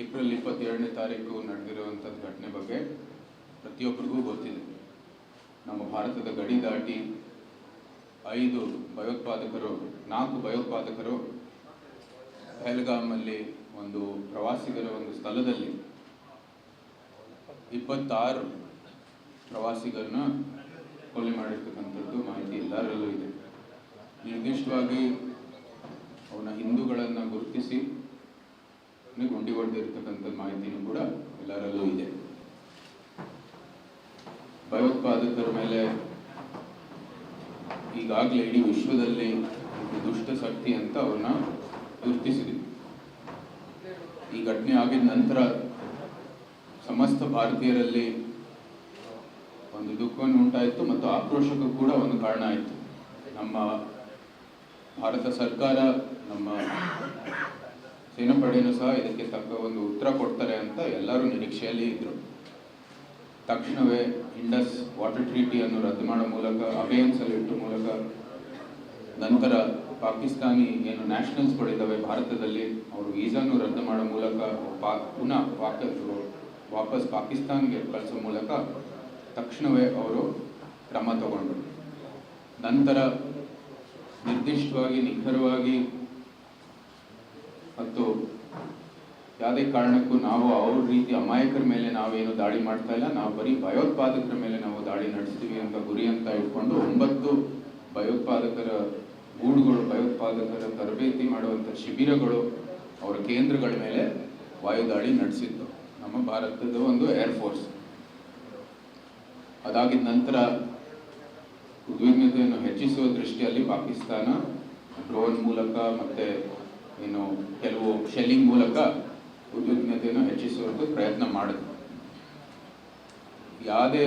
April ಇಪ್ಪತ್ತೆರಡನೇ ತಾರೀಕು ನಡೆದಿರುವಂಥ ಘಟನೆ ಬಗ್ಗೆ ಪ್ರತಿಯೊಬ್ಬರಿಗೂ ಗೊತ್ತಿದೆ. ನಮ್ಮ ಭಾರತದ ಗಡಿ ದಾಟಿ ಐದು ಭಯೋತ್ಪಾದಕರು, ನಾಲ್ಕು ಭಯೋತ್ಪಾದಕರು ಪಹಲ್ಗಾಮಲ್ಲಿ ಒಂದು ಪ್ರವಾಸಿಗರ ಒಂದು ಸ್ಥಳದಲ್ಲಿ ಇಪ್ಪತ್ತಾರು ಪ್ರವಾಸಿಗರನ್ನ ಕೊಲೆ ಮಾಡಿರ್ತಕ್ಕಂಥದ್ದು ಮಾಹಿತಿ ಎಲ್ಲರಲ್ಲೂ ಇದೆ. ನಿರ್ದಿಷ್ಟವಾಗಿ ಅವನ ಹಿಂದೂಗಳನ್ನು ಗುರುತಿಸಿ ಗುಂಡಿ ಹೊಡೆದಿರ್ತಕ್ಕಂಥ ಮಾಹಿತಿನೂ ಕೂಡ ಎಲ್ಲರಲ್ಲೂ ಇದೆ. ಭಯೋತ್ಪಾದಕರ ಮೇಲೆ ಈಗಾಗಲೇ ಇಡೀ ವಿಶ್ವದಲ್ಲಿ ದುಷ್ಟ ಶಕ್ತಿ ಅಂತ ಅವ್ರನ್ನ ಗುರುತಿಸಿದ್ವಿ. ಈ ಘಟನೆ ಆಗಿದ ನಂತರ ಸಮಸ್ತ ಭಾರತೀಯರಲ್ಲಿ ಒಂದು ದುಃಖವನ್ನು ಉಂಟಾಯಿತು ಮತ್ತು ಆಕ್ರೋಶಕ್ಕೂ ಕೂಡ ಒಂದು ಕಾರಣ ಆಯಿತು. ನಮ್ಮ ಭಾರತ ಸರ್ಕಾರ, ನಮ್ಮ ಸೇನಾಪಡೆಯೂ ಸಹ ಇದಕ್ಕೆ ತಕ್ಕ ಒಂದು ಉತ್ತರ ಕೊಡ್ತಾರೆ ಅಂತ ಎಲ್ಲರೂ ನಿರೀಕ್ಷೆಯಲ್ಲಿ ಇದ್ದರು ತಕ್ಷಣವೇ ಇಂಡಸ್ ವಾಟರ್ ಟ್ರೀಟಿಯನ್ನು ರದ್ದು ಮಾಡೋ ಮೂಲಕ ಅಬೇಯನ್ಸ್ ಇಟ್ಟ ಇಟ್ಟು ಮೂಲಕ ನಂತರ ಪಾಕಿಸ್ತಾನಿ ಏನು ನ್ಯಾಷನಲ್ಸ್ಗಳಿದ್ದಾವೆ ಭಾರತದಲ್ಲಿ, ಅವರು ವೀಸಾನು ರದ್ದು ಮಾಡೋ ಮೂಲಕ ಪಾ, ಪುನಃ ಪಾಕ ವಾಪಸ್ ಪಾಕಿಸ್ತಾನ್ಗೆ ಕಳಿಸೋ ಮೂಲಕ ತಕ್ಷಣವೇ ಅವರು ಕ್ರಮ ತಗೊಂಡರು. ನಂತರ ನಿರ್ದಿಷ್ಟವಾಗಿ, ನಿಖರವಾಗಿ ಮತ್ತು ಯಾವುದೇ ಕಾರಣಕ್ಕೂ ನಾವು ಅವ್ರ ರೀತಿ ಅಮಾಯಕರ ಮೇಲೆ ನಾವೇನು ದಾಳಿ ಮಾಡ್ತಾ ಇಲ್ಲ. ನಾವು ಬರೀ ಭಯೋತ್ಪಾದಕರ ಮೇಲೆ ನಾವು ದಾಳಿ ನಡೆಸ್ತೀವಿ ಅಂತ ಗುರಿ ಅಂತ ಇಟ್ಕೊಂಡು ಒಂಬತ್ತು ಭಯೋತ್ಪಾದಕರ ಗೂಡುಗಳು, ಭಯೋತ್ಪಾದಕರ ತರಬೇತಿ ಮಾಡುವಂಥ ಶಿಬಿರಗಳು ಅವರ ಕೇಂದ್ರಗಳ ಮೇಲೆ ವಾಯುದಾಳಿ ನಡೆಸಿತ್ತು. ನಮ್ಮ ಭಾರತದ ಒಂದು ಏರ್ಫೋರ್ಸ್ ಅದಾಗಿದ ನಂತರ ಉದ್ವಿಗ್ನತೆಯನ್ನು ಹೆಚ್ಚಿಸುವ ದೃಷ್ಟಿಯಲ್ಲಿ ಪಾಕಿಸ್ತಾನ ಡ್ರೋನ್ ಮೂಲಕ ಮತ್ತೆ ಏನು, ಕೆಲವು ಶೆಲ್ಲಿಂಗ್ ಮೂಲಕ ಉದ್ಯೋಗಿನತೆಯನ್ನು ಹೆಚ್ಚಿಸುವಂಥ ಪ್ರಯತ್ನ ಮಾಡಿದ್ರು. ಯಾವುದೇ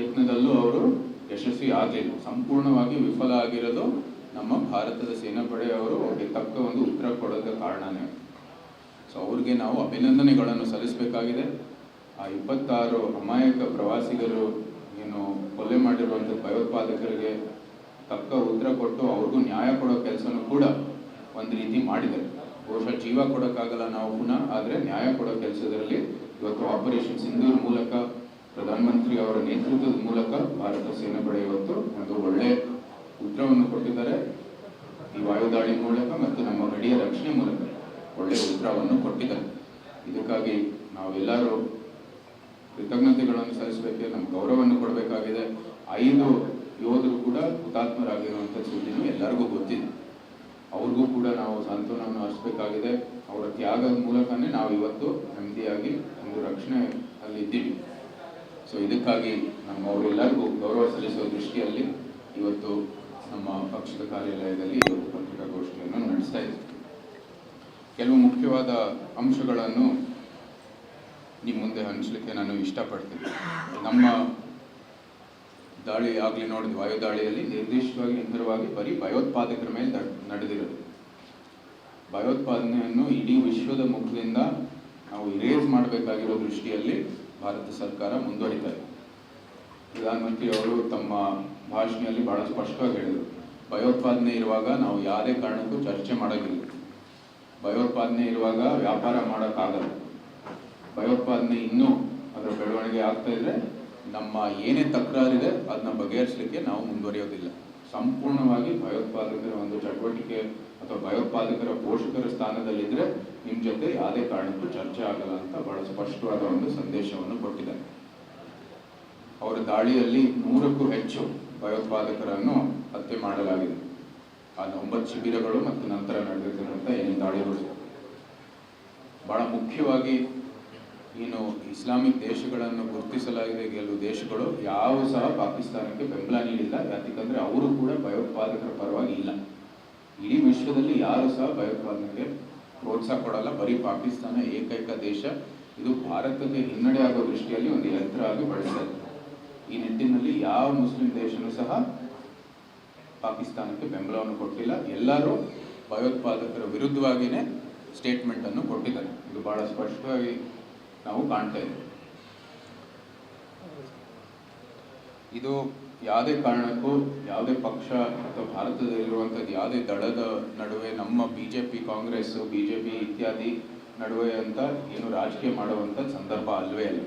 ಯತ್ನದಲ್ಲೂ ಅವರು ಯಶಸ್ವಿ ಆಗಲಿಲ್ಲ. ಸಂಪೂರ್ಣವಾಗಿ ವಿಫಲ ಆಗಿರೋದು ನಮ್ಮ ಭಾರತದ ಸೇನಾಪಡೆಯವರು ಅವ್ರಿಗೆ ತಕ್ಕ ಒಂದು ಉತ್ತರ ಕೊಡೋದ ಕಾರಣನೇ. ಸೊ ಅವ್ರಿಗೆ ನಾವು ಅಭಿನಂದನೆಗಳನ್ನು ಸಲ್ಲಿಸಬೇಕಾಗಿದೆ. ಆ ಇಪ್ಪತ್ತಾರು ಅಮಾಯಕ ಪ್ರವಾಸಿಗರು ಏನು ಕೊಲೆ ಮಾಡಿರುವಂಥ ಭಯೋತ್ಪಾದಕರಿಗೆ ತಕ್ಕ ಉತ್ತರ ಕೊಟ್ಟು ಅವ್ರಿಗೂ ನ್ಯಾಯ ಕೊಡೋ ಕೆಲಸನೂ ಕೂಡ ಒಂದು ರೀತಿ ಮಾಡಿದ್ದಾರೆ. ಬಹುಶಃ ಜೀವ ಕೊಡೋಕ್ಕಾಗಲ್ಲ ನಾವು ಪುನಃ, ಆದರೆ ನ್ಯಾಯ ಕೊಡೋ ಕೆಲಸದಲ್ಲಿ ಇವತ್ತು ಆಪರೇಷನ್ ಸಿಂಧೂರ್ ಮೂಲಕ, ಪ್ರಧಾನಮಂತ್ರಿ ಅವರ ನೇತೃತ್ವದ ಮೂಲಕ ಭಾರತ ಸೇನಾಪಡೆ ಇವತ್ತು ಒಂದು ಒಳ್ಳೆ ಉತ್ತರವನ್ನು ಕೊಟ್ಟಿದ್ದಾರೆ. ಈ ವಾಯುದಾಳಿ ಮೂಲಕ ಮತ್ತು ನಮ್ಮ ಗಡಿಯ ರಕ್ಷಣೆ ಮೂಲಕ ಒಳ್ಳೆಯ ಉತ್ತರವನ್ನು ಕೊಟ್ಟಿದ್ದಾರೆ. ಇದಕ್ಕಾಗಿ ನಾವೆಲ್ಲರೂ ಕೃತಜ್ಞತೆಗಳನ್ನು ಸಲ್ಲಿಸಬೇಕು, ನಮ್ಮ ಗೌರವವನ್ನು ಕೊಡಬೇಕಾಗಿದೆ. ಐದು ಯೋಧರು ಕೂಡ ಹುತಾತ್ಮರಾಗಿರುವಂಥ ಸುದ್ದಿನೂ ಎಲ್ಲರಿಗೂ ಗೊತ್ತಿದೆ. ಅವ್ರಿಗೂ ಕೂಡ ನಾವು ಸಾಂತ್ವನವನ್ನು ಹರಿಸಬೇಕಾಗಿದೆ ಅವರ ತ್ಯಾಗದ ಮೂಲಕನೇ ನಾವು ಇವತ್ತು ನೆಮ್ಮದಿಯಾಗಿ ಒಂದು ರಕ್ಷಣೆ ಅಲ್ಲಿ ಇದ್ದೀವಿ. ಸೊ ಇದಕ್ಕಾಗಿ ನಮ್ಮ ಅವರೆಲ್ಲರಿಗೂ ಗೌರವ ಸಲ್ಲಿಸುವ ದೃಷ್ಟಿಯಲ್ಲಿ ಇವತ್ತು ನಮ್ಮ ಪಕ್ಷದ ಕಾರ್ಯಾಲಯದಲ್ಲಿ ಪತ್ರಿಕಾಗೋಷ್ಠಿಯನ್ನು ನಡೆಸ್ತಾ ಇದ್ದೀವಿ ಕೆಲವು ಮುಖ್ಯವಾದ ಅಂಶಗಳನ್ನು ನಿಮ್ಮ ಮುಂದೆ ಹಂಚಲಿಕ್ಕೆ ನಾನು ಇಷ್ಟಪಡ್ತೀನಿ. ನಮ್ಮ ದಾಳಿ ಆಗಲಿ ನೋಡಿದ್ವಿ. ವಾಯುದಾಳಿಯಲ್ಲಿ ನಿರ್ದಿಷ್ಟವಾಗಿ ನಿಖರವಾಗಿ ಬರೀ ಭಯೋತ್ಪಾದಕರ ಮೇಲೆ ನಡ್- ನಡೆದಿರೋದು. ಭಯೋತ್ಪಾದನೆಯನ್ನು ಇಡೀ ವಿಶ್ವದ ಮುಖದಿಂದ ನಾವು ಇರೇಸ್ ಮಾಡಬೇಕಾಗಿರೋ ದೃಷ್ಟಿಯಲ್ಲಿ ಭಾರತ ಸರ್ಕಾರ ಮುಂದುವರಿತಾ ಇದೆ. ಪ್ರಧಾನಮಂತ್ರಿ ಅವರು ತಮ್ಮ ಭಾಷಣದಲ್ಲಿ ಬಹಳ ಸ್ಪಷ್ಟವಾಗಿ ಹೇಳಿದರು. ಭಯೋತ್ಪಾದನೆ ಇರುವಾಗ ನಾವು ಯಾವುದೇ ಕಾರಣಕ್ಕೂ ಚರ್ಚೆ ಮಾಡೋದಿಲ್ಲ. ಭಯೋತ್ಪಾದನೆ ಇರುವಾಗ ವ್ಯಾಪಾರ ಮಾಡೋಕ್ಕಾಗಲ್ಲ. ಭಯೋತ್ಪಾದನೆ ಇನ್ನೂ ಅದರ ಬೆಳವಣಿಗೆ ಆಗ್ತಾ ಇದ್ರೆ ನಮ್ಮ ಏನೇ ತಕರಾರಿದೆ ಅದನ್ನ ಬಗೆಹರಿಸಲಿಕ್ಕೆ ನಾವು ಮುಂದುವರಿಯೋದಿಲ್ಲ. ಸಂಪೂರ್ಣವಾಗಿ ಭಯೋತ್ಪಾದಕರ ಒಂದು ಚಟುವಟಿಕೆ ಅಥವಾ ಭಯೋತ್ಪಾದಕರ ಪೋಷಕರ ಸ್ಥಾನದಲ್ಲಿದ್ದರೆ ನಿಮ್ಮ ಜೊತೆ ಯಾವುದೇ ಕಾರಣಕ್ಕೂ ಚರ್ಚೆ ಆಗಲ್ಲ ಅಂತ ಬಹಳ ಸ್ಪಷ್ಟವಾದ ಒಂದು ಸಂದೇಶವನ್ನು ಕೊಟ್ಟಿದ್ದಾರೆ. ಅವರ ದಾಳಿಯಲ್ಲಿ ನೂರಕ್ಕೂ ಹೆಚ್ಚು ಭಯೋತ್ಪಾದಕರನ್ನು ಹತ್ಯೆ ಮಾಡಲಾಗಿದೆ. ಆ ಒಂಬತ್ತು ಶಿಬಿರಗಳು ಮತ್ತು ನಂತರ ನಡೆದಿರ್ತಕ್ಕಂಥ ಏನು ದಾಳಿಗಳು. ಬಹಳ ಮುಖ್ಯವಾಗಿ ಏನು ಇಸ್ಲಾಮಿಕ್ ದೇಶಗಳನ್ನು ಗುರುತಿಸಲಾಗಿದೆ ಕೆಲವು ದೇಶಗಳು, ಯಾವ ಸಹ ಪಾಕಿಸ್ತಾನಕ್ಕೆ ಬೆಂಬಲ ನೀಡಿಲ್ಲ. ಯಾಕಂದ್ರೆ ಅವರು ಕೂಡ ಭಯೋತ್ಪಾದಕರ ಪರವಾಗಿ ಇಲ್ಲ. ಇಡೀ ವಿಶ್ವದಲ್ಲಿ ಯಾರು ಸಹ ಭಯೋತ್ಪಾದನೆಗೆ ಪ್ರೋತ್ಸಾಹ ಕೊಡಲ್ಲ. ಬರೀ ಪಾಕಿಸ್ತಾನ ಏಕೈಕ ದೇಶ. ಇದು ಭಾರತಕ್ಕೆ ಹಿನ್ನಡೆ ಆಗೋ ದೃಷ್ಟಿಯಲ್ಲಿ ಒಂದು ಯಂತ್ರ ಆಗಿ ಬಳಸಲ್ಲ ಈ ನಿಟ್ಟಿನಲ್ಲಿ ಯಾವ ಮುಸ್ಲಿಂ ದೇಶನೂ ಸಹ ಪಾಕಿಸ್ತಾನಕ್ಕೆ ಬೆಂಬಲವನ್ನು ಕೊಟ್ಟಿಲ್ಲ. ಎಲ್ಲರೂ ಭಯೋತ್ಪಾದಕರ ವಿರುದ್ಧವಾಗಿಯೇ ಸ್ಟೇಟ್ಮೆಂಟ್ ಅನ್ನು ಕೊಟ್ಟಿದ್ದಾರೆ. ಇದು ಬಹಳ ಸ್ಪಷ್ಟವಾಗಿ ನಾವು ಕಾಣ್ತಾ ಇದ್ದೀವಿ. ಇದು ಯಾವುದೇ ಕಾರಣಕ್ಕೂ ಯಾವುದೇ ಪಕ್ಷ ಅಥವಾ ಭಾರತದಲ್ಲಿರುವಂಥದ್ದು ಯಾವುದೇ ದಳದ ನಡುವೆ ನಮ್ಮ B J P Congress B J P ಇತ್ಯಾದಿ ನಡುವೆ ಅಂತ ಏನು ರಾಜಕೀಯ ಮಾಡುವಂಥ ಸಂದರ್ಭ ಅಲ್ವೇ ಅಲ್ಲ.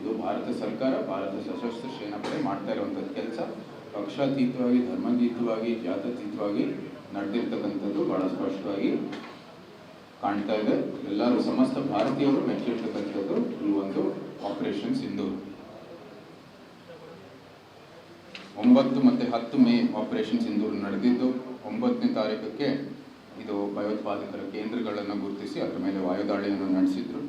ಇದು ಭಾರತ ಸರ್ಕಾರ, ಭಾರತ ಸಶಸ್ತ್ರ ಸೇನಾಪಡೆ ಮಾಡ್ತಾ ಇರುವಂಥದ್ದು ಕೆಲಸ. ಪಕ್ಷಾತೀತವಾಗಿ, ಧರ್ಮಾತೀತವಾಗಿ, ಜಾತ್ಯತೀತವಾಗಿ ನಡೆದಿರ್ತಕ್ಕಂಥದ್ದು ಭಾಳ ಸ್ಪಷ್ಟವಾಗಿ ಕಾಣ್ತಾ ಇದೆ. ಎಲ್ಲರೂ ಸಮಸ್ತ ಭಾರತೀಯರು ಮೆಚ್ಚಿರ್ತಕ್ಕಂಥದ್ದು ಈ ಒಂದು ಆಪರೇಷನ್ ಸಿಂಧೂರ್ ಒಂಬತ್ತು ಮತ್ತು ಹತ್ತು ಮೇ ಆಪರೇಷನ್ ಸಿಂಧೂರ್ ನಡೆದಿದ್ದು. ಒಂಬತ್ತನೇ ತಾರೀಕಕ್ಕೆ ಇದು ಭಯೋತ್ಪಾದಕರ ಕೇಂದ್ರಗಳನ್ನು ಗುರುತಿಸಿ, ಅದರ ಮೇಲೆ ವಾಯುದಾಳಿಯನ್ನು ನಡೆಸಿದ್ರು.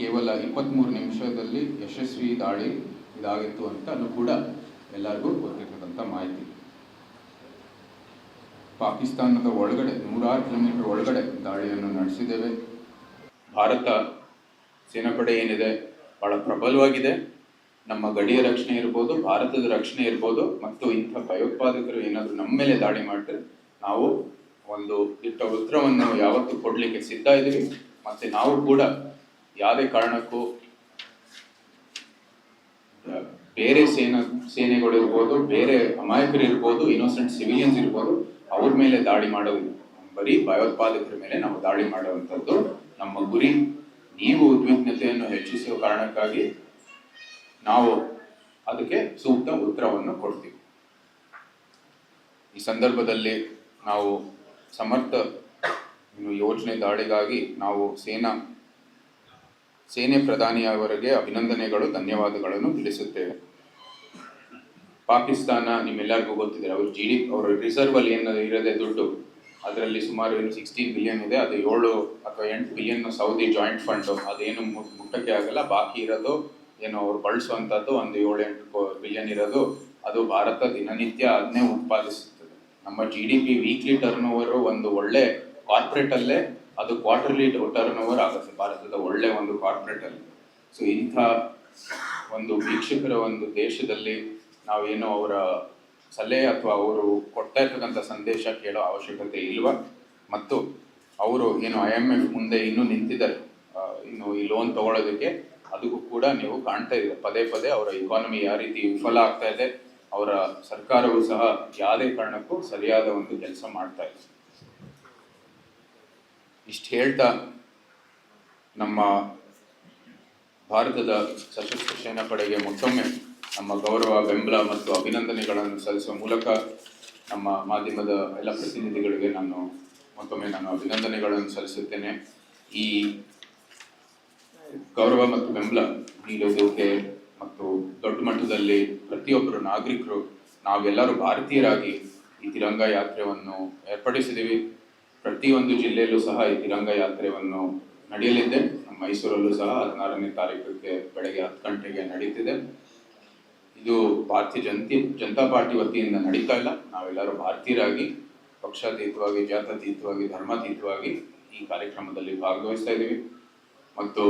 ಕೇವಲ ಇಪ್ಪತ್ತ್ಮೂರು ನಿಮಿಷದಲ್ಲಿ ಯಶಸ್ವಿ ದಾಳಿ ಇದಾಗಿತ್ತು ಅಂತ ಅದು ಕೂಡ ಎಲ್ಲರಿಗೂ ಗೊತ್ತಿರ್ತಕ್ಕಂಥ ಮಾಹಿತಿ. ಪಾಕಿಸ್ತಾನದ ಒಳಗಡೆ, ನೂರಾರು ಕಿಲೋಮೀಟರ್ ಒಳಗಡೆ ದಾಳಿಯನ್ನು ನಡೆಸಿದ್ದೇವೆ. ಭಾರತ ಸೇನಾಪಡೆ ಏನಿದೆ, ಬಹಳ ಪ್ರಬಲವಾಗಿದೆ. ನಮ್ಮ ಗಡಿಯ ರಕ್ಷಣೆ ಇರ್ಬೋದು, ಭಾರತದ ರಕ್ಷಣೆ ಇರ್ಬೋದು, ಮತ್ತು ಇಂಥ ಭಯೋತ್ಪಾದಕರು ಏನಾದರೂ ನಮ್ಮ ಮೇಲೆ ದಾಳಿ ಮಾಡಿದ್ರೆ ನಾವು ಒಂದು ದಿಟ್ಟ ಉತ್ತರವನ್ನು ಯಾವತ್ತೂ ಕೊಡಲಿಕ್ಕೆ ಸಿದ್ಧ ಇದ್ದೀವಿ. ಮತ್ತು ನಾವು ಕೂಡ ಯಾವುದೇ ಕಾರಣಕ್ಕೂ ಬೇರೆ ಸೇನಾ, ಸೇನೆಗಳಿರ್ಬೋದು, ಬೇರೆ ಅಮಾಯಕರು ಇರ್ಬೋದು ಇನ್ನೋಸೆಂಟ್ ಸಿವಿಲಿಯನ್ಸ್ ಇರ್ಬೋದು ಅವ್ರ ಮೇಲೆ ದಾಳಿ ಮಾಡೋ ಬರೀ ಭಯೋತ್ಪಾದಕರ ಮೇಲೆ ನಾವು ದಾಳಿ ಮಾಡುವಂಥದ್ದು. ನಮ್ಮ ಗುರಿ, ನೀವು ಉದ್ವಿಗ್ನತೆಯನ್ನು ಹೆಚ್ಚಿಸುವ ಕಾರಣಕ್ಕಾಗಿ ನಾವು ಅದಕ್ಕೆ ಸೂಕ್ತ ಉತ್ತರವನ್ನು ಕೊಡ್ತೀವಿ. ಈ ಸಂದರ್ಭದಲ್ಲಿ ನಾವು ಸಮರ್ಥ ಯೋಜನೆ ದಾಳಿಗಾಗಿ ನಾವು ಸೇನಾ, ಸೇನೆ ಪ್ರಧಾನಿಯವರಿಗೆ ಅಭಿನಂದನೆಗಳು, ಧನ್ಯವಾದಗಳನ್ನು ತಿಳಿಸುತ್ತೇವೆ. ಪಾಕಿಸ್ತಾನ ನಿಮ್ಮೆಲ್ಲರಿಗೂ ಗೊತ್ತಿದೆ. ಅವರು ಜಿ ಡಿ ಅವರ ರಿಸರ್ವ್ ಅಲ್ಲಿ ಏನು ಇರೋದೇ ದುಡ್ಡು, ಅದರಲ್ಲಿ ಸುಮಾರು ಏನು ಸಿಕ್ಸ್ಟೀನ್ ಬಿಲಿಯನ್ ಇದೆ, ಅದು ಏಳು ಅಥವಾ ಎಂಟು ಬಿಲಿಯನ್ ಸೌದಿ ಜಾಯಿಂಟ್ ಫಂಡ್ ಅದೇನು ಮುಟ್ಟಕ್ಕೆ ಆಗಲ್ಲ, ಬಾಕಿ ಇರೋದು ಏನು ಅವ್ರು ಬಳಸುವಂಥದ್ದು ಒಂದು ಏಳು ಎಂಟು ಬಿಲಿಯನ್ ಇರೋದು, ಅದು ಭಾರತ ದಿನನಿತ್ಯ ಅದನ್ನೇ ಉತ್ಪಾದಿಸುತ್ತದೆ. ನಮ್ಮ G D P weekly turnover ಒಂದು ಒಳ್ಳೆ ಕಾರ್ಪೊರೇಟ್ ಅಲ್ಲೇ, ಅದು ಕ್ವಾರ್ಟರ್ಲಿ ಟರ್ನ್ ಓವರ್ ಆಗುತ್ತೆ, ಭಾರತದ ಒಳ್ಳೆ ಒಂದು ಕಾರ್ಪೊರೇಟ್ ಅಲ್ಲಿ. ಸೊ ಇಂಥ ಒಂದು ವೀಕ್ಷಕರ ಒಂದು ದೇಶದಲ್ಲಿ ನಾವೇನು ಅವರ ಸಲಹೆ ಅಥವಾ ಅವರು ಕೊಡ್ತಾ ಇರ್ತಕ್ಕಂಥ ಸಂದೇಶ ಕೇಳೋ ಅವಶ್ಯಕತೆ ಇಲ್ವಾ? ಮತ್ತು ಅವರು ಏನು ಐ ಎಂ ಎಫ್ ಮುಂದೆ ಇನ್ನೂ ನಿಂತಿದ್ದಾರೆ. ಇನ್ನು ಈ ಲೋನ್ ತಗೊಳ್ಳೋದಕ್ಕೆ ಅದಕ್ಕೂ ಕೂಡ ನೀವು ಕಾಣ್ತಾ ಇದ್ದೀರ. ಪದೇ ಪದೇ ಅವರ ಇಕಾನಮಿ ಯಾವ ರೀತಿ ವಿಫಲ ಆಗ್ತಾ ಇದೆ, ಅವರ ಸರ್ಕಾರವು ಸಹ ಯಾವುದೇ ಕಾರಣಕ್ಕೂ ಸರಿಯಾದ ಒಂದು ಕೆಲಸ ಮಾಡ್ತಾ ಇದೆ ಇಷ್ಟು ಹೇಳ್ತಾ ನಮ್ಮ ಭಾರತದ ಸಶಸ್ತ್ರ ಸೇನಾ ಪಡೆಗೆ ಮತ್ತೊಮ್ಮೆ ನಮ್ಮ ಗೌರವ, ಬೆಂಬಲ ಮತ್ತು ಅಭಿನಂದನೆಗಳನ್ನು ಸಲ್ಲಿಸುವ ಮೂಲಕ ನಮ್ಮ ಮಾಧ್ಯಮದ ಎಲ್ಲ ಪ್ರತಿನಿಧಿಗಳಿಗೆ ನಾನು ಮತ್ತೊಮ್ಮೆ ನಾನು ಅಭಿನಂದನೆಗಳನ್ನು ಸಲ್ಲಿಸುತ್ತೇನೆ. ಈ ಗೌರವ ಮತ್ತು ಬೆಂಬಲ ನೀಡುವುದಕ್ಕೆ ಮತ್ತು ದೊಡ್ಡ ಮಟ್ಟದಲ್ಲಿ ಪ್ರತಿಯೊಬ್ಬರು ನಾಗರಿಕರು, ನಾವೆಲ್ಲರೂ ಭಾರತೀಯರಾಗಿ ಈ ತಿರಂಗ ಯಾತ್ರೆಯನ್ನು ಏರ್ಪಡಿಸಿದ್ದೀವಿ ಪ್ರತಿಯೊಂದು ಜಿಲ್ಲೆಯಲ್ಲೂ ಸಹ ಈ ತಿರಂಗ ಯಾತ್ರೆಯನ್ನು ನಡೆಯಲಿದೆ. ನಮ್ಮ ಮೈಸೂರಲ್ಲೂ ಸಹ ಹದಿನಾರನೇ ತಾರೀಕಕ್ಕೆ ಬೆಳಗ್ಗೆ ಹತ್ತು ಗಂಟೆಗೆ ನಡೀತಿದೆ. ಇದು ಭಾರತೀಯ ಜನತೆ, ಜನತಾ ಪಾರ್ಟಿ ವತಿಯಿಂದ ನಡೀತಾ ಇಲ್ಲ. ನಾವೆಲ್ಲರೂ ಭಾರತೀಯರಾಗಿ, ಪಕ್ಷಾತೀತವಾಗಿ ಜಾತ್ಯತೀತವಾಗಿ ಧರ್ಮಾತೀತವಾಗಿ ಈ ಕಾರ್ಯಕ್ರಮದಲ್ಲಿ ಭಾಗವಹಿಸ್ತಾ ಇದ್ದೀವಿ. ಮತ್ತು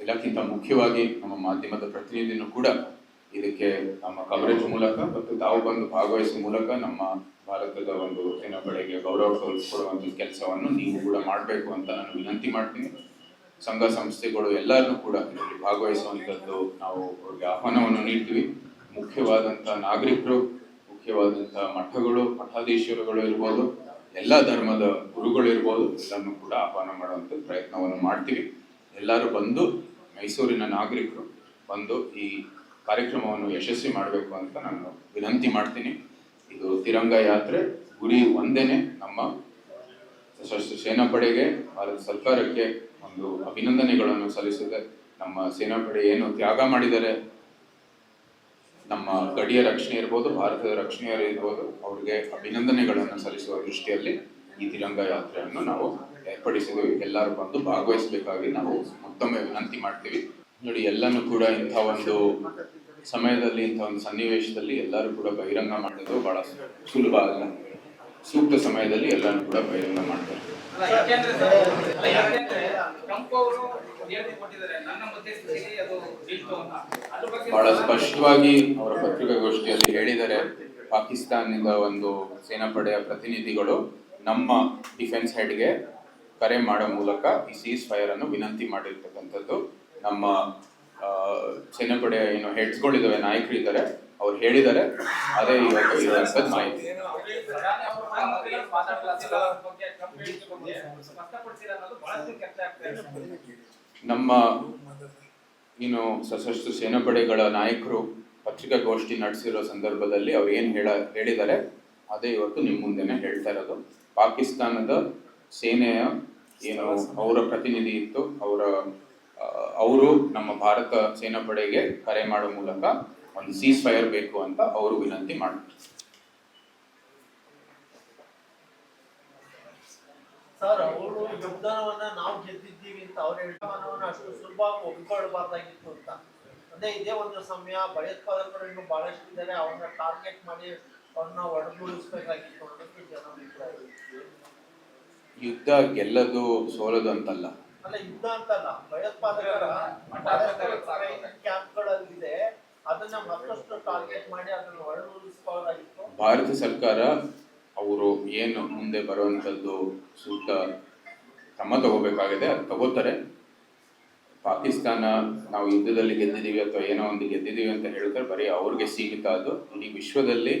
ಎಲ್ಲಕ್ಕಿಂತ ಮುಖ್ಯವಾಗಿ ನಮ್ಮ ಮಾಧ್ಯಮದ ಪ್ರತಿನಿಧಿನೂ ಕೂಡ ಇದಕ್ಕೆ ನಮ್ಮ ಕವರೇಜ್ ಮೂಲಕ ಮತ್ತು ತಾವು ಬಂದು ಭಾಗವಹಿಸುವ ಮೂಲಕ ನಮ್ಮ ಭಾರತದ ಒಂದು ಸೇನಾಪಡೆಗೆ ಗೌರವ ಕೊಡುವಂಥ ಕೆಲಸವನ್ನು ನೀವು ಕೂಡ ಮಾಡಬೇಕು ಅಂತ ನಾನು ವಿನಂತಿ ಮಾಡ್ತೀನಿ. ಸಂಘ ಸಂಸ್ಥೆಗಳು ಎಲ್ಲರನ್ನೂ ಕೂಡ ಇದರಲ್ಲಿ ಭಾಗವಹಿಸುವಂಥದ್ದು ನಾವು ಅವ್ರಿಗೆ ಆಹ್ವಾನವನ್ನು ನೀಡ್ತೀವಿ. ಮುಖ್ಯವಾದಂಥ ನಾಗರಿಕರು ಮುಖ್ಯವಾದಂಥ ಮಠಗಳು ಮಠಾಧೀಶರುಗಳು ಇರ್ಬೋದು, ಎಲ್ಲ ಧರ್ಮದ ಗುರುಗಳು ಇರ್ಬೋದು, ಎಲ್ಲರನ್ನು ಕೂಡ ಆಹ್ವಾನ ಮಾಡುವಂಥ ಪ್ರಯತ್ನವನ್ನು ಮಾಡ್ತೀವಿ. ಎಲ್ಲರೂ ಬಂದು ಮೈಸೂರಿನ ನಾಗರಿಕರು ಬಂದು ಈ ಕಾರ್ಯಕ್ರಮವನ್ನು ಯಶಸ್ವಿ ಮಾಡಬೇಕು ಅಂತ ನಾನು ವಿನಂತಿ ಮಾಡ್ತೀನಿ. ಇದು ತಿರಂಗ ಯಾತ್ರೆ ಗುರಿ ಒಂದೇನೆ. ನಮ್ಮ ಸಶಸ್ತ್ರ ಸೇನಾಪಡೆಗೆ ಭಾರತ ಸರ್ಕಾರಕ್ಕೆ ಒಂದು ಅಭಿನಂದನೆಗಳನ್ನು ಸಲ್ಲಿಸಿದೆ ನಮ್ಮ ಸೇನಾಪಡೆ ಏನು ತ್ಯಾಗ ಮಾಡಿದ್ದಾರೆ ನಮ್ಮ ಗಡಿಯ ರಕ್ಷಣೆ ಇರ್ಬೋದು, ಭಾರತದ ರಕ್ಷಣೆ ಇರ್ಬೋದು, ಅವರಿಗೆ ಅಭಿನಂದನೆಗಳನ್ನು ಸಲ್ಲಿಸುವ ದೃಷ್ಟಿಯಲ್ಲಿ ಈ ತಿರಂಗ ಯಾತ್ರೆಯನ್ನು ನಾವು ಏರ್ಪಡಿಸಿದ್ವಿ. ಎಲ್ಲರೂ ಬಂದು ಭಾಗವಹಿಸಬೇಕಾಗಿ ನಾವು ಮತ್ತೊಮ್ಮೆ ವಿನಂತಿ ಮಾಡ್ತೀವಿ. ನೋಡಿ, ಎಲ್ಲನೂ ಕೂಡ ಇಂಥ ಒಂದು ಸಮಯದಲ್ಲಿ, ಇಂಥ ಒಂದು ಸನ್ನಿವೇಶದಲ್ಲಿ ಎಲ್ಲರೂ ಕೂಡ ಬಹಿರಂಗ ಮಾಡೋದು ಬಹಳ ಸುಲಭ ಅಲ್ಲ. ಸೂಕ್ತ ಸಮಯದಲ್ಲಿ ಎಲ್ಲರೂ ಕೂಡ ಬಹಿರಂಗ ಮಾಡ್ತಾರೆ ಬಹಳ ಸ್ಪಷ್ಟವಾಗಿ ಅವರ ಪತ್ರಿಕಾಗೋಷ್ಠಿಯಲ್ಲಿ ಹೇಳಿದ್ದಾರೆ. ಪಾಕಿಸ್ತಾನದ ಒಂದು ಸೇನಾಪಡೆಯ ಪ್ರತಿನಿಧಿಗಳು ನಮ್ಮ ಡಿಫೆನ್ಸ್ ಹೆಡ್ಗೆ ಕರೆ ಮಾಡೋ ಮೂಲಕ ಈ ಸೀಸ್ ಫೈರ್ ಅನ್ನು ವಿನಂತಿ ಮಾಡಿರ್ತಕ್ಕಂಥದ್ದು. ನಮ್ಮ ಸೇನಾಪಡೆಯ ಏನು ಹೆಡ್ಸ್ಗಳಿದ್ದಾವೆ ನಾಯಕರಿದ್ದಾರೆ ಅವ್ರು ಹೇಳಿದ್ದಾರೆ. ಅದೇ ಇವಾಗ ಇರುವಂಥದ್ದು ಮಾಹಿತಿ. ನಮ್ಮ ಏನು ಸಶಸ್ತ್ರ ಸೇನಾಪಡೆಗಳ ನಾಯಕರು ಪತ್ರಿಕಾಗೋಷ್ಠಿ ನಡೆಸಿರೋ ಸಂದರ್ಭದಲ್ಲಿ ಅವ್ರು ಏನು ಹೇಳ, ಹೇಳಿದ್ದಾರೆ, ಅದೇ ಇವತ್ತು ನಿಮ್ಮ ಮುಂದೆನೆ ಹೇಳ್ತಾ ಇರೋದು. ಪಾಕಿಸ್ತಾನದ ಸೇನೆಯ ಏನು ಅವರ ಪ್ರತಿನಿಧಿ ಇತ್ತು. ಅವರ ಅವರು ನಮ್ಮ ಭಾರತ ಸೇನಾಪಡೆಗೆ ಕರೆ ಮಾಡೋ ಮೂಲಕ ಒಂದು ಸೀಸ್ ಫೈರ್ ಬೇಕು ಅಂತ ಅವರು ವಿನಂತಿ ಮಾಡಿದ್ರು ಸರ್ ಅವರು ಯುದ್ಧವನ್ನ ನಾವು ಗೆದ್ದಿದ್ದೀವಿ ಅಂತ ಅವ್ರ ಯುದ್ಧವನ್ನ ಅಷ್ಟು ಸುಲಭ ಒಪ್ಕೊಳ್ಬಾರ್ದಾಗಿತ್ತು ಅಂತ. ಅದೇ ಇದೇ ಒಂದು ಸಮಯ ಭಯೋತ್ಪಾದಕರು ಇನ್ನು ಬಹಳಷ್ಟು ಇದ್ದಾರೆ ಅವ್ರನ್ನ ಟಾರ್ಗೆಟ್ ಮಾಡಿ ಅವ್ರನ್ನ ಒಡಗೂಡಿಸ್ಬೇಕಾಗಿತ್ತು ಅನ್ನೋದಕ್ಕೆ ಜನ ಅಭಿಪ್ರಾಯ. ಯುದ್ಧ ಗೆಲ್ಲದು ಸೋಲದು ಅಂತಲ್ಲ? ಅಲ್ಲ ಯುದ್ಧ ಅಂತಲ್ಲ. ಭಯೋತ್ಪಾದಕರ ಕ್ಯಾಂಪ್ಗಳಲ್ಲಿದೆ ಅದನ್ನ ಮತ್ತಷ್ಟು ಟಾರ್ಗೆಟ್ ಮಾಡಿ ಅದನ್ನ ಒಳಗೂಡಿಸ್ಕೊಳ್ಳೋದಾಗಿತ್ತು ಭಾರತ ಸರ್ಕಾರ ಅವರು ಏನು ಮುಂದೆ ಬರುವಂಥದ್ದು ಸೂಕ್ತ ಕ್ರಮ ತಗೋಬೇಕಾಗಿದೆ, ಅದು ತಗೋತಾರೆ. ಪಾಕಿಸ್ತಾನ ನಾವು ಯುದ್ಧದಲ್ಲಿ ಗೆದ್ದಿದ್ದೀವಿ ಅಥವಾ ಏನೋ ಒಂದು ಗೆದ್ದಿದ್ದೀವಿ ಅಂತ ಹೇಳ್ತಾರೆ, ಬರೀ ಅವ್ರಿಗೆ ಸೀಮಿತ ಅದು. ಇಡೀ ವಿಶ್ವದಲ್ಲಿ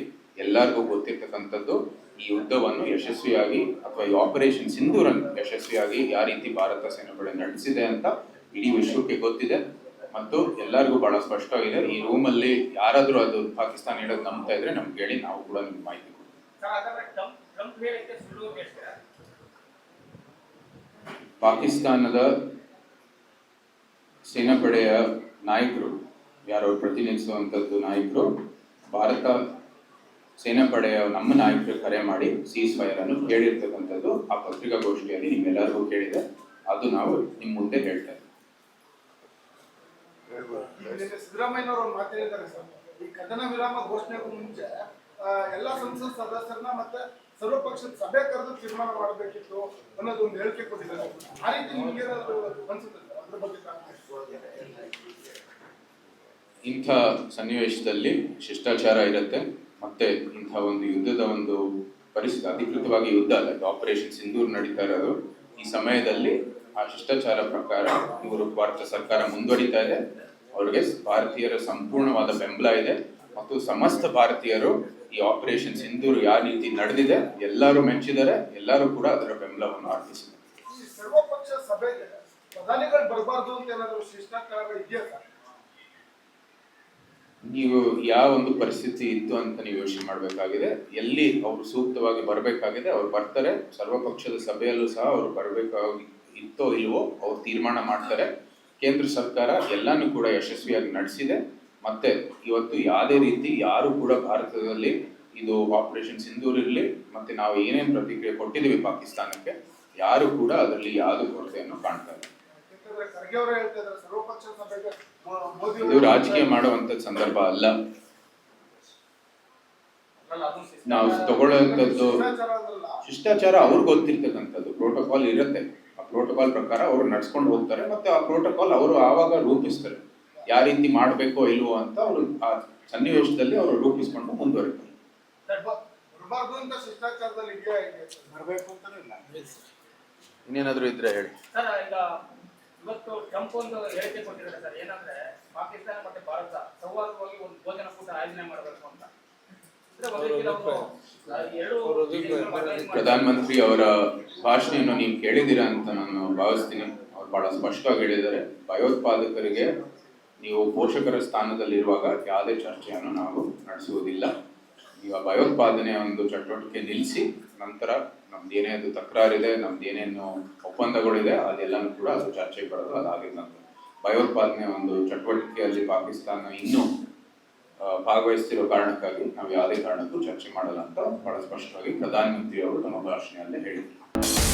ಎಲ್ಲರಿಗೂ ಗೊತ್ತಿರ್ತಕ್ಕಂಥದ್ದು ಈ ಯುದ್ಧವನ್ನು ಯಶಸ್ವಿಯಾಗಿ ಅಥವಾ ಈ ಆಪರೇಷನ್ ಸಿಂಧೂರನ್ನು ಯಶಸ್ವಿಯಾಗಿ ಯಾವ ರೀತಿ ಭಾರತ ಸೇನೆಗಳು ನಡೆಸಿದೆ ಅಂತ ಇಡೀ ವಿಶ್ವಕ್ಕೆ ಗೊತ್ತಿದೆ. ಮತ್ತು ಎಲ್ಲರಿಗೂ ಬಹಳ ಸ್ಪಷ್ಟವಾಗಿದೆ. ಈ ರೂಮಲ್ಲಿ ಯಾರಾದರೂ ಅದು ಪಾಕಿಸ್ತಾನ ಹೇಳೋದು ನಂಬ್ತಾ ಇದ್ರೆ ನಮ್ಗೆ ಹೇಳಿ, ನಾವು ಕೂಡ ನಿಮ್ಗೆ ಮಾಹಿತಿ ಪಾಕಿಸ್ತಾನದ ಸೇನಾಪಡೆಯ ನಾಯಕರು ಯಾರು ಪ್ರತಿನಿಧಿಸುವಂಥದ್ದು ನಾಯಕರು ಭಾರತ ಸೇನಾಪಡೆಯ ನಮ್ಮ ನಾಯಕರು ಕರೆ ಮಾಡಿ ಸೀಸ್ ಫೈರ್ ಅನ್ನು ಕೇಳಿರ್ತಕ್ಕಂಥದ್ದು ಆ ಪತ್ರಿಕಾಗೋಷ್ಠಿಯಲ್ಲಿ ನಿಮ್ಮೆಲ್ಲರಿಗೂ ಕೇಳಿದೆ. ಅದು ನಾವು ನಿಮ್ಮ ಮುಂದೆ ಹೇಳ್ತಾ ಸಿದ್ದರಾಮಯ್ಯ ಈ ಕದನ ವಿರಾಮ ಘೋಷಣೆಗೂ ಮುಂಚೆ ಎಲ್ಲ ಸಂಸತ್ ಸದಸ್ಯರನ್ನ ಮತ್ತೆ ಸರ್ವಪಕ್ಷದ ಸಭೆ ಕರೆದು ತೀರ್ಮಾನ ಮಾಡಬೇಕಿತ್ತು ಅನ್ನೋದು ಒಂದು ಹೇಳಿಕೆ ಕೊಟ್ಟಿದ್ದಾರೆ. ಆ ರೀತಿ ನಿಮ್ಗೆ ಬಗ್ಗೆ ಇಂಥ ಸನ್ನಿವೇಶದಲ್ಲಿ ಶಿಷ್ಟಾಚಾರ ಇರುತ್ತೆ. ಮತ್ತೆ ಇಂಥ ಒಂದು ಯುದ್ಧದ ಒಂದು ಪರಿಸ್ಥಿತಿ, ಅಧಿಕೃತವಾಗಿ ಯುದ್ಧ ಅಲ್ಲ ಆಪರೇಷನ್ ಸಿಂಧೂರ್ ನಡೀತಾ ಇರೋದು. ಈ ಸಮಯದಲ್ಲಿ ಆ ಶಿಷ್ಟಾಚಾರ ಪ್ರಕಾರ ಇವರು ಭಾರತ ಸರ್ಕಾರ ಮುಂದುವರಿತಾ ಇದೆ. ಅವ್ರಿಗೆ ಭಾರತೀಯರ ಸಂಪೂರ್ಣವಾದ ಬೆಂಬಲ ಇದೆ. ಮತ್ತು ಸಮಸ್ತ ಭಾರತೀಯರು ಈ ಆಪರೇಷನ್ ಸಿಂಧೂರು ಯಾವ ರೀತಿ ನಡೆದಿದೆ ಎಲ್ಲರೂ ಮೆಚ್ಚಿದ್ದಾರೆ ಎಲ್ಲರೂ ಕೂಡ ಅದರ ಬೆಂಬಲವನ್ನು ಅರ್ಪಿಸಿದ್ದಾರೆ. ನೀವು ಯಾವ ಒಂದು ಪರಿಸ್ಥಿತಿ ಇತ್ತು ಅಂತ ನೀವು ಯೋಚನೆ ಮಾಡಬೇಕಾಗಿದೆ. ಎಲ್ಲಿ ಅವರು ಸೂಕ್ತವಾಗಿ ಬರಬೇಕಾಗಿದೆ ಅವ್ರು ಬರ್ತಾರೆ. ಸರ್ವಪಕ್ಷದ ಸಭೆಯಲ್ಲೂ ಸಹ ಅವರು ಬರಬೇಕಾಗಿ ಇತ್ತೋ ಇಲ್ವೋ ಅವ್ರು ತೀರ್ಮಾನ ಮಾಡ್ತಾರೆ. ಕೇಂದ್ರ ಸರ್ಕಾರ ಎಲ್ಲಾನು ಕೂಡ ಯಶಸ್ವಿಯಾಗಿ ನಡೆಸಿದೆ. ಮತ್ತೆ ಇವತ್ತು ಯಾವುದೇ ರೀತಿ ಯಾರು ಕೂಡ ಭಾರತದಲ್ಲಿ ಇದು ಆಪರೇಷನ್ ಸಿಂಧೂರ್ ಇರಲಿ ಮತ್ತೆ ನಾವು ಏನೇನು ಪ್ರತಿಕ್ರಿಯೆ ಕೊಟ್ಟಿದ್ದೀವಿ ಪಾಕಿಸ್ತಾನಕ್ಕೆ ಯಾರು ಕೂಡ ಅದರಲ್ಲಿ ಯಾವುದು ಕೊರತೆಯನ್ನು ಕಾಣ್ತಾ ಇಲ್ಲ. ಇದು ರಾಜಕೀಯ ಮಾಡುವಂತ ಸಂದರ್ಭ ಅಲ್ಲ. ನಾವು ತಗೊಳ್ಳುವಂಥದ್ದು ಶಿಷ್ಟಾಚಾರ ಅವ್ರು ಶಿಷ್ಟಾಚಾರ ಅವ್ರಿಗೆ ಗೊತ್ತಿರ್ತಕ್ಕಂಥದ್ದು ಪ್ರೋಟೋಕಾಲ್ ಇರುತ್ತೆ. ಆ ಪ್ರೋಟೋಕಾಲ್ ಪ್ರಕಾರ ಅವರು ನಡ್ಸ್ಕೊಂಡು ಹೋಗ್ತಾರೆ ಮತ್ತೆ ಆ ಪ್ರೋಟೋಕಾಲ್ ಅವರು ಆವಾಗ ರೂಪಿಸ್ತಾರೆ. ಯಾವ ರೀತಿ ಮಾಡಬೇಕೋ ಇಲ್ವೋ ಅಂತ ಅವರು ಆ ಸನ್ನಿವೇಶದಲ್ಲಿ ಅವರು ರೂಪಿಸ್ಕೊಂಡು ಮುಂದುವರಿತಾರೆ. ಇನ್ನೇನಾದ್ರೂ ಬ- ಅಂತ ಶಿಷ್ಟಾಚಾರದಲ್ಲಿ ಇದೆಯಾ ಇದೆ ಬರಬೇಕು ಅಂತಾನೂ ಇಲ್ಲ. ಇನ್ನೇನಾದರೂ ಇದ್ರೆ ಹೇಳಿ. ಸರ್ ಈಗ ಇವತ್ತು ಟ್ರಂಪ್ ಒಂದು ಹೇಳಿಕೆ ಕೊಟ್ಟಿದ್ದಾರೆ ಸರ್. ಏನಂದ್ರೆ ಪಾಕಿಸ್ತಾನ ಮತ್ತೆ ಭಾರತ ಸೌಹಾರ್ದವಾಗಿ ಒಂದು ಭೋಜನ ಕೂಟ ಆಯೋಜನೆ ಮಾಡಬೇಕು ಅಂತ. ಪ್ರಧಾನಮಂತ್ರಿ ಅವರ ಭಾಷಣೆಯನ್ನು ನೀವು ಕೇಳಿದಿರ ಅಂತ ನಾನು ಭಾವಿಸ್ತೀನಿ. ಅವ್ರು ಬಹಳ ಸ್ಪಷ್ಟವಾಗಿ ಹೇಳಿದ್ದಾರೆ. ಭಯೋತ್ಪಾದಕರಿಗೆ ನೀವು ಪೋಷಕರ ಸ್ಥಾನದಲ್ಲಿರುವಾಗ ಯಾವುದೇ ಚರ್ಚೆಯನ್ನು ನಾವು ನಡೆಸುವುದಿಲ್ಲ. ಈಗ ಭಯೋತ್ಪಾದನೆಯ ಒಂದು ಚಟುವಟಿಕೆ ನಿಲ್ಲಿಸಿ, ನಂತರ ನಮ್ದೇನೇ ಅದು ತಕರಾರಿದೆ ನಮ್ದೇನೇನು ಒಪ್ಪಂದಗಳಿದೆ, ಅದೆಲ್ಲನೂ ಕೂಡ ಅದು ಚರ್ಚೆಗೆ ಬರೋದು ಅದಾಗಿದ್ದಂತೆ ಭಯೋತ್ಪಾದನೆ ಒಂದು ಚಟುವಟಿಕೆಯಲ್ಲಿ ಪಾಕಿಸ್ತಾನ ಇನ್ನೂ ಭಾಗವಹಿಸ್ತಿರೋ ಕಾರಣಕ್ಕಾಗಿ ನಾವು ಯಾವುದೇ ಕಾರಣಕ್ಕೂ ಚರ್ಚೆ ಮಾಡಲ್ಲ ಅಂತ ಬಹಳ ಸ್ಪಷ್ಟವಾಗಿ ಪ್ರಧಾನಮಂತ್ರಿಯವರು ತಮ್ಮ ಭಾಷಣೆಯಲ್ಲೇ ಹೇಳಿದರು.